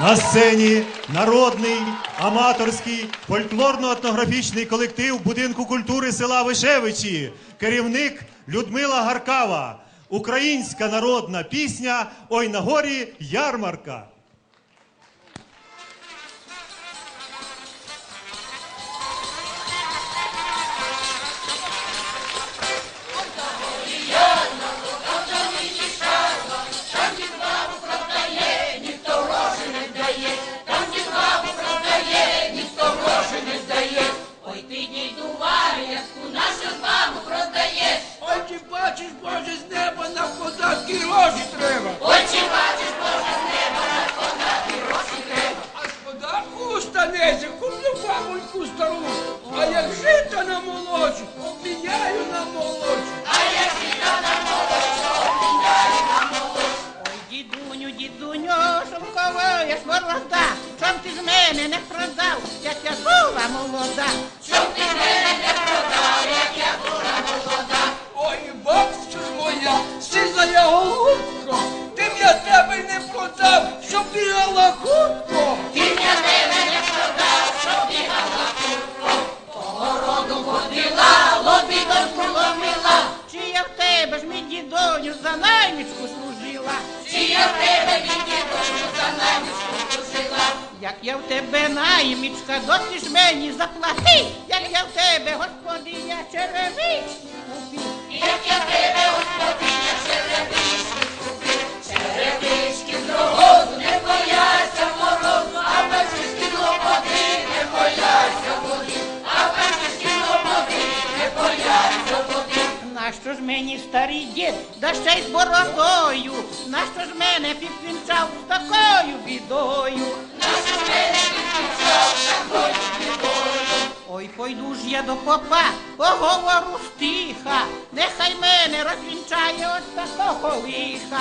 На сцені народний аматорський фольклорно-етнографічний колектив будинку культури села Вишевичі, керівник Людмила Гаркава. Українська народна пісня Ой на горі ярмарка. Бабоньку стару. А як жита на молочу, обміняю на молочу. А як жита на молочу, обміняю на молочу. Ой, дідуню, дідуню, шовково, я ж ворота, сам ти з мене не продав, як я була молода. Тебе ж мій дідоню за наймічку служила? Чи я в тебе мій дідоню за наймічку служила? Як я в тебе наймічка, досі ж мені заплати, як я в тебе, господиня, черевички Нащо ж мені старий дід, да ще й з бородою? Нащо ж мене підвінчав з такою бідою? Наша мене підключав такою бідою. Ой, пойду ж я до попа, поговору стиха, нехай мене розвінчає от такого лиха.